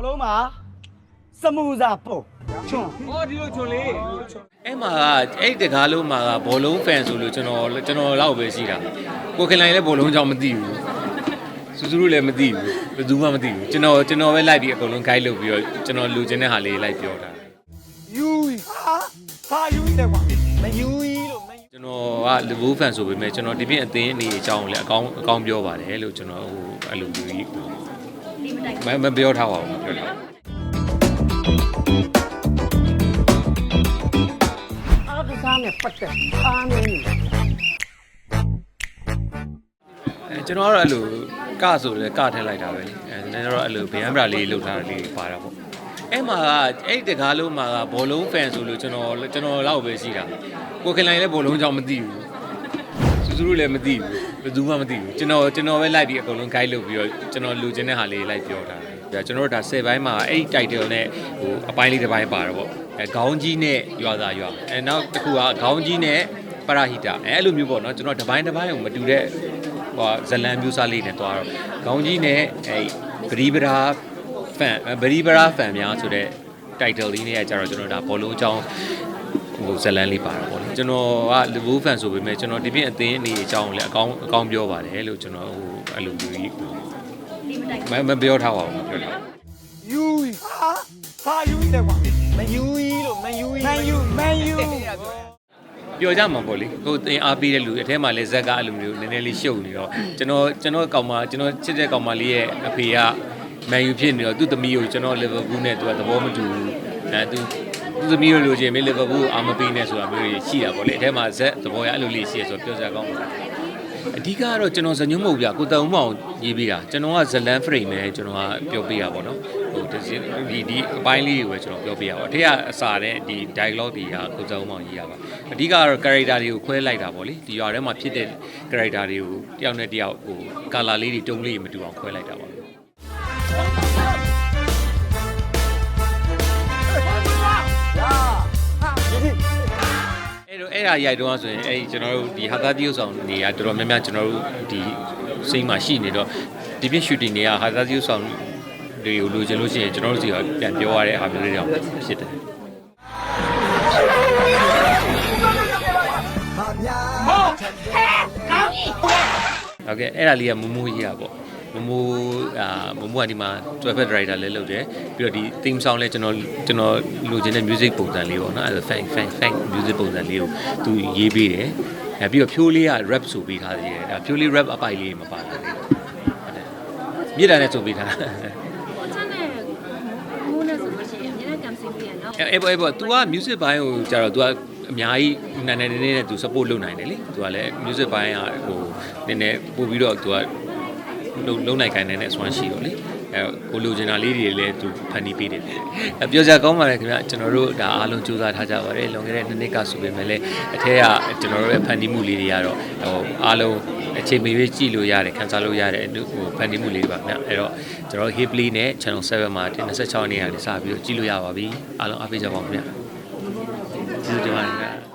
ဘောလုံးမှာစမူစာပုံချွန်းအဲ့မှာအဲ့တကားလုံးမှာကဘောလုံးဖန်ဆိုလို့ကျွန်တော်ကျွန်တော်လောက်ပဲရှိတာကိုခင်လိုင်လည်းဘောလုံးကြောင့်မသိဘူးစူးစူးလည်းမသိဘူးဘယ်သူမှမသိဘူးကျွန်တော်ကျွန်တော်ပဲလိုက်ပြီးအကုန်လုံး guide လုပ်ပြီးတော့ကျွန်တော်လူချင်းတဲ့ဟာလေးလိုက်ပြောတာယူဟာဘာယူလဲကွာမယူလို့မယူကျွန်တော်ကလီဗူးဖန်ဆိုပေမဲ့ကျွန်တော်ဒီပြင်အသင်းအနေအကြောင်းလည်းအကောင်းအကောင်းပြောပါတယ်လို့ကျွန်တော်ဟိုအဲ့လို မျိုးကြီးမမပြောထားပါဘူးမပြောထားဘူး အားကစားနဲ့ပတ်သက်အားနည်းနေအဲကျွန်တော်ကတော့အဲ့လိုကဆိုလည်းကထည့်လိုက်တာပဲလေအဲနည်းနည်းတော့အဲ့လိုဗယံပရာလေးလှုပ်ထားတာလေးပါတာပေါ့အဲ့မှာကအဲ့တကားလုံးမှာကဘောလုံးဖန်ဆိုလို့ကျွန်တော်ကျွန်တော်လောက်ပဲရှိတာကိုခင်လိုင်လည်းဘောလုံးကြောင့်မသိဘူး စူးစူးလည်းမသိဘူးဘယ်သူမှမသိဘူးကျွန်တော်ကျွန်တော်ပဲလိုက်ပြီးအကုန်လုံး guide လုပ်ပြီးတော့ကျွန်တော်လူချင်းတဲ့ဟာလေးလိုက်ပြောတာဒါကျွန်တော်တို့ဒါ10ဘိုင်းမှာအဲ့ဒီ title နဲ့ဟိုအပိုင်းလေးတစ်ပိုင်းပါတော့ပေါ့အဲခေါင်းကြီးနဲ့ရွာသားရွာအဲနောက်တစ်ခုကခေါင်းကြီးနဲ့ပရဟိတအဲအဲ့လိုမျိုးပေါ့နော်ကျွန်တော်တစ်ပိုင်းတစ်ပိုင်းကိုမတူတဲ့ဟိုဇလန်မျိုးစားလေးနဲ့တွားတော့ခေါင်းကြီးနဲ့အဲဗရီဗရာဖန်ဗရီဗရာဖန်များဆိုတဲ့ title လေးနဲ့ကကြတော့ကျွန်တော်ဒါဘောလုံးအကြောင်း ဟိုဇလန်လေးပါတာပေါ့လေကျွန်တော်ကလီဗူးဖန်ဆိုပေမဲ့ကျွန်တော်ဒီပြင်အသင်းအနေအကြောင်းလည်းအကောင်းအကောင်းပြောပါတယ်လို့ကျွန်တော်ဟိုအဲ့လိုမျိုးကြီးမမပြောထားပါဘူးမပြောထားဘူးယူဟာဘာယူလဲကွာမယူလို့မယူမယူမယူပြောကြမှာပေါ့လေကိုယ်တင်အားပေးတဲ့လူအထဲမှာလည်းဇက်ကအဲ့လိုမျိုးနည်းနည်းလေးရှုပ်နေတော့ကျွန်တော်ကျွန်တော်ကောင်မကျွန်တော်ချစ်တဲ့ကောင်မလေးရဲ့အဖေကမန်ယူဖြစ်နေတော့သူ့သမီးကိုကျွန်တော်လီဗာပူးနဲ့သူကသဘောမတူဘူးအဲသူ သူ့သမီးကိုလိုချင်မေးလီဗာပူးအာမပေးနဲ့ဆိုတာမျိုးကြီးရှိတာပေါ့လေအထဲမှာဇက်သဘောရအဲ့လိုလေးရှိရဆိုတော့ပြောစရာကောင်းပါအဓိကကတော့ကျွန်တော်ဇညုံမဟုတ်ဗျာကိုတန်ဦးမအောင်ရေးပေးတာကျွန်တော်ကဇလန်ဖရိတ်ပဲကျွန်တော်ကပြောပေးရပါတော့ဟိုဒီဒီအပိုင်းလေးတွေပဲကျွန်တော်ပြောပေးရပါအထက်ကအစာတဲ့ဒီ dialogue တွေကကိုတန်ဦးမအောင်ရေးရပါအဓိကကတော့ character တွေကိုခွဲလိုက်တာပေါ့လေဒီရွာထဲမှာဖြစ်တဲ့ character တွေကိုတယောက်နဲ့တယောက်ဟို color လေးတွေတုံးလေးတွေမတူအောင်ခွဲလိုက်တာပါ အဲ့တော့အဲ့ဒါရိုက်တော့ဆိုရင်အဲ့ဒီကျွန်တော်တို့ဒီဟာသားတိယုတ်ဆောင်နေရတော်တော်များများကျွန်တော်တို့ဒီစိတ်မှာရှိနေတော့ဒီပြ shooting တွေကဟာသားတိယုတ်ဆောင်တွေကိုလိုချင်လို့ရှိရင်ကျွန်တော်တို့စီကပြန်ပြောရတဲ့အားမျိုးလေးတွေဖြစ်တယ်ဟုတ်ကဲ့အဲ့ဒါလေးကမမိုးကြီးอ่ะပေါ့ မမိုးအာမမိုးကဒီမှာ12 director လည်းလုပ်တယ်ပြီးတော့ဒီ theme song လည်းကျွန်တော်ကျွန်တော်လိုချင်တဲ့ music ပုံစံလေးပေါ့နော်အဲဒါ fan fan fan music ပုံစံလေးကိုသူရေးပေးတယ်အဲပြီးတော့ဖြိုးလေးက rap ဆိုပေးထားသေးတယ်အဲဖြိုးလေး rap အပိုက်လေးမပါဘူးဟုတ်တယ်မြေတားနဲ့ဆိုပေးထားအဲဘောဘော तू က music ဘိုင်းကိုကြာတော့ तू ကအများကြီးနာနေနေနဲ့ तू support လုပ်နိုင်တယ်လေ तू ကလည်း music ဘိုင်းကဟိုနည်းနည်းပို့ပြီးတော့ तू က လုံလုံနိုင်ခိုင်းနေတဲ့ swan ရှိတော့လေအဲကိုလိုချင်တာလေးတွေလည်း तू ဖန်တီးပေးတယ်အဲပြောကြကောင်းပါတယ်ခင်ဗျကျွန်တော်တို့ဒါအားလုံးစူးစမ်းထားကြပါတယ်လွန်ခဲ့တဲ့နှစ်နှစ်ကဆိုပေမဲ့လည်းအထက်ကကျွန်တော်တို့ရဲ့ဖန်တီးမှုလေးတွေကတော့ဟိုအားလုံးအချိန်မီကြည့်လို့ရတယ်ခန်းစားလို့ရတယ်ဟိုဖန်တီးမှုလေးတွေပါခင်ဗျအဲ့တော့ကျွန်တော် Hipley နဲ့ Channel 7မှာ26ရက်နေ့ကနေစပြီးတော့ကြည့်လို့ရပါပြီအားလုံးအားပေးကြပါဦးခင်ဗျကျေးဇူးတင်ပါတယ်ခင်ဗျ